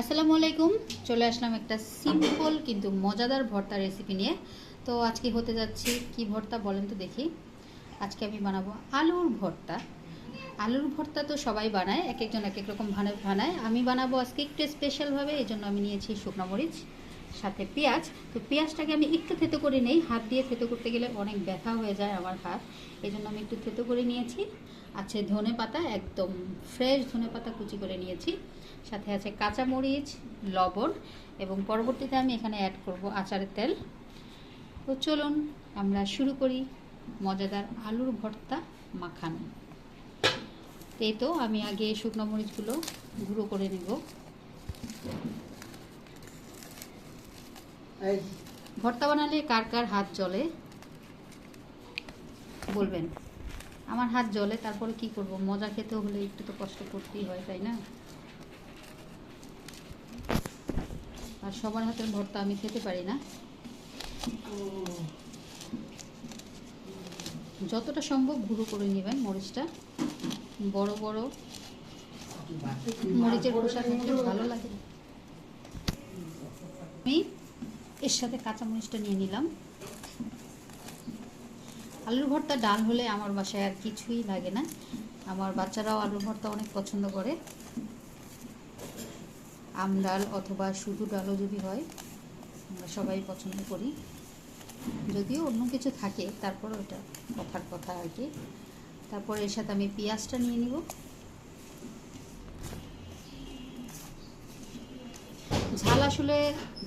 আসসালামু আলাইকুম। চলে আসলাম একটা সিম্পল কিন্তু মজাদার ভর্তা রেসিপি নিয়ে। তো আজকে হতে যাচ্ছে কি ভর্তা বলেন তো দেখি। আজকে আমি বানাবো আলুর ভর্তা। আলুর ভর্তা তো সবাই বানায়, এক একজন এক এক রকম ভানায় বানায়। আমি বানাবো আজকে একটু স্পেশালভাবে এই জন্য আমি নিয়েছি শুকনো মরিচ। সাথে পেঁয়াজ। তো পেঁয়াজটাকে আমি একটু থেতো করে নেই। হাত দিয়ে থেতো করতে গেলে অনেক ব্যথা হয়ে যায় আমার হাত। এই জন্য আমি একটু থেতো করে নিয়েছি। আছে ধনে পাতা, একদম ফ্রেশ ধনে পাতা কুচি করে নিয়েছি। সাথে আছে কাঁচা মরিচ, লবণ এবং পরবর্তীতে আমি এখানে অ্যাড করব আচারের তেল। তো চলুন আমরা শুরু করি মজাদার আলুর ভর্তা মাখানো। এই তো আমি আগে শুকনো মরিচগুলো গুঁড়ো করে নেব। ভর্তা বানালে কার কার হাত জ্বলে? বলবেন। আমার হাত জ্বলে, তারপরে কি করব? মজা খেতে হলে একটু তো কষ্ট করতেই হয়, তাই না? আর সবার হাতের ভর্তা আমি খেতে পারি না। যতটা সম্ভব গুঁড়ো করে নেবেন মরিচটা। বড় বড় মরিচের থাকলে ভালো লাগে। আমি এর সাথে কাঁচা মরিচটা নিয়ে নিলাম। আলুর ভর্তা ডাল হলে আমার বাসায় আর কিছুই লাগে না। আমার বাচ্চারাও আলুর ভর্তা অনেক পছন্দ করে। আম ডাল অথবা শুধু ডালও যদি হয়, আমরা সবাই পছন্দ করি। যদিও অন্য কিছু থাকে তারপর ওটা কথার কথা আর কি। তারপর এর সাথে আমি পেঁয়াজটা নিয়ে নিব। ঝাল আসলে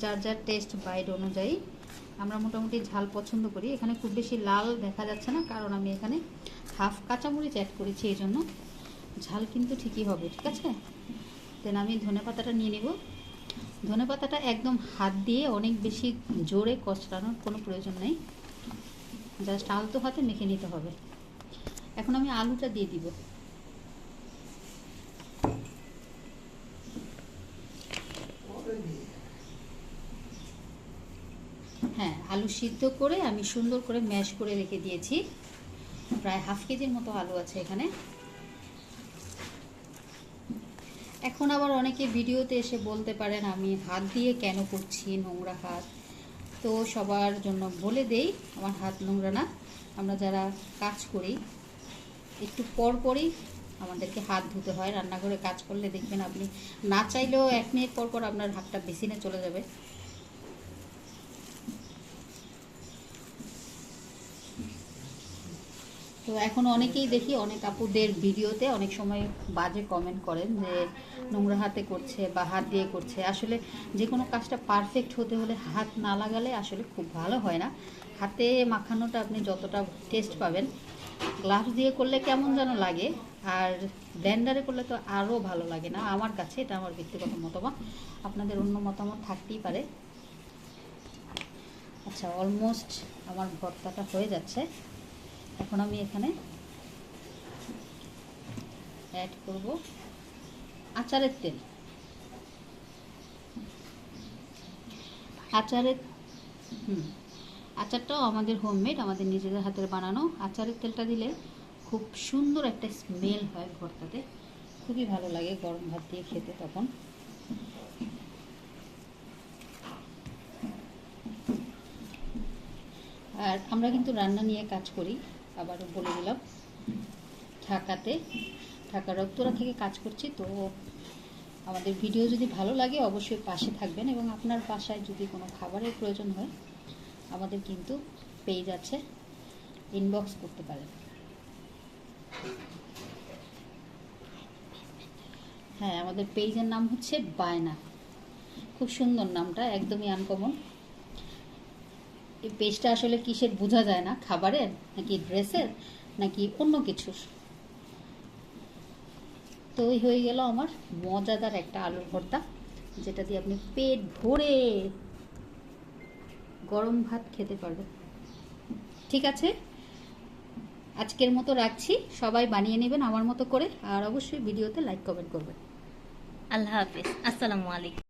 যার যার টেস্ট বাইড অনুযায়ী আমরা মোটামুটি ঝাল পছন্দ করি। এখানে খুব বেশি লাল দেখা যাচ্ছে না, কারণ আমি এখানে হাফ কাঁচামরিচ অ্যাড করেছি এই জন্য ঝাল কিন্তু ঠিকই হবে, ঠিক আছে? দেন আমি ধনে পাতাটা নিয়ে নেব। ধনে পাতাটা একদম হাত দিয়ে অনেক বেশি জোরে কচলানোর কোনো প্রয়োজন নেই। জাস্ট আলতো হাতে মেখে নিতে হবে। এখন আমি আলুটা দিয়ে দিব। হ্যাঁ আলু সিদ্ধ করে আমি সুন্দর করে ম্যাশ করে রেখে দিয়েছি। প্রায় হাফ কেজির মতো আলু আছে এখানে। এখন আবার অনেকে ভিডিওতে এসে বলতে পারেন, আমি হাত দিয়ে কেন করছি নোংরা হাত? তো সবার জন্য বলে দেই, আমার হাত নোংরা না। আমরা যারা কাজ করি, একটু পর পরই আমাদেরকে হাত ধুতে হয়। রান্নাঘরে কাজ করলে দেখবেন আপনি না চাইলেও এক মিনিট পর পর আপনার হাতটা বেসিনে চলে যাবে। তো এখন অনেকেই দেখি, অনেক আপুদের ভিডিওতে অনেক সময় বাজে কমেন্ট করেন যে নোংরা হাতে করছে বা হাত দিয়ে করছে। আসলে যে কোনো কাজটা পারফেক্ট হতে হলে হাত না লাগালে আসলে খুব ভালো হয় না। হাতে মাখানোটা আপনি যতটা টেস্ট পাবেন। গ্লাভস দিয়ে করলে কেমন যেন লাগে, আর ব্লেন্ডারে করলে তো আরও ভালো লাগে না। আমার কাছে এটা আমার ব্যক্তিগত মতামত। আপনাদের অন্য মতামত থাকতেই পারে। আচ্ছা অলমোস্ট আমার ভর্তাটা হয়ে যাচ্ছে। এখন আমি এখানে অ্যাড করব। আচারের তেল। আচারের, হুম, আচারটাও আমাদের হোমমেড আমাদের নিজেদের হাতের বানানো। আচারের তেলটা দিলে খুব সুন্দর একটা স্মেল হয় ভর্তাতে। খুবই ভালো লাগে গরম ভাত দিয়ে খেতে তখন। আর আমরা কিন্তু রান্না নিয়ে কাজ করি। আবারও বলে দিলাম। ঢাকাতে ঢাকার রক্তরা থেকে কাজ করছি, তো আমাদের ভিডিও যদি ভালো লাগে অবশ্যই পাশে থাকবেন এবং আপনার বাসায় যদি কোনো খাবারের প্রয়োজন হয়, আমাদের কিন্তু পেজ আছে ইনবক্স করতে পারেন। হ্যাঁ আমাদের পেজের নাম হচ্ছে বায়না। খুব সুন্দর নামটা, একদমই আনকমন এই পেজটা আসলে কিসের বোঝা যায় না? খাবারের? নাকি ড্রেসের? নাকি অন্য কিছুর? তো ওই হয়ে গেল আমার মজাদার একটা আলুর ভর্তা, যেটা দিয়ে আপনি পেট ভরে গরম ভাত খেতে পারবেন। ঠিক আছে? আজকের মতো রাখছি। সবাই বানিয়ে নেবেন আমার মতো করে, আর অবশ্যই ভিডিওতে লাইক কমেন্ট করবেন। আল্লাহ হাফিজ। আসসালামু আলাইকুম।